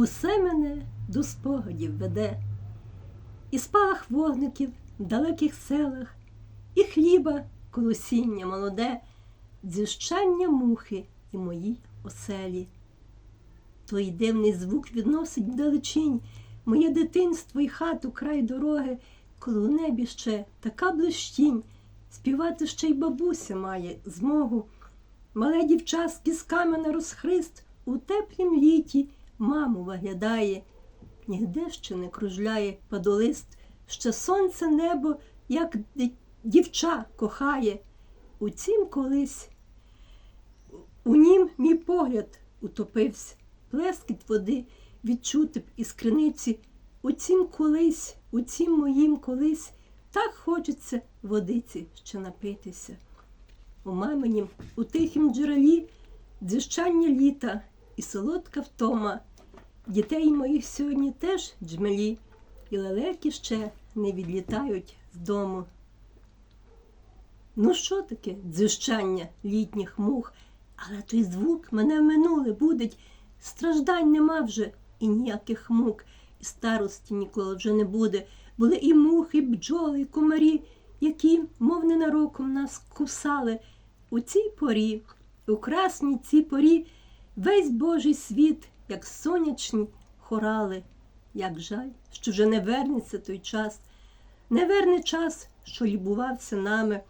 Усе мене до спогадів веде, і спалах вогників в далеких селах, і хліба колосіння молоде, дзищання мухи і моїй оселі. Той дивний звук відносить вдалечінь моє дитинство і хату край дороги, коли у небі ще така блищінь, співати ще й бабуся має змогу. Мале дівча з кісками на розхрист у теплім літі маму виглядає, нігде ще не кружляє падолист, ще сонце небо, як дівча кохає. У цім колись у нім мій погляд утопився, плескіт води відчути б із криниці. У цім колись, у цім моїм колись, так хочеться водиці ще напитися. У маминім, у тихім джерелі дзищання літа і солодка втома. Дітей моїх сьогодні теж джмелі, і лелеки ще не відлітають з дому. Ну, що таке дзищання літніх мух, але той звук мене в минуле будить. Страждань нема вже і ніяких мук, і старості ніколи вже не буде. Були і мухи, і бджоли, і комарі, які, мов ненароком, нас кусали. У цій порі, у красній цій порі, весь Божий світ, як сонячні хорали. Як жаль, що вже не вернеться той час, не верне час, що любувався нами,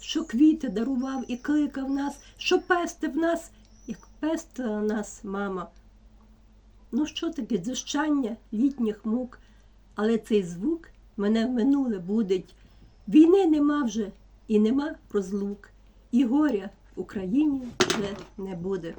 що квіти дарував і кликав нас, що пестив нас, як пестила нас мама. Ну, що таке дзищання літніх мук, але цей звук мене в минуле будить. Війни нема вже і нема розлук, і горя в Україні вже не буде.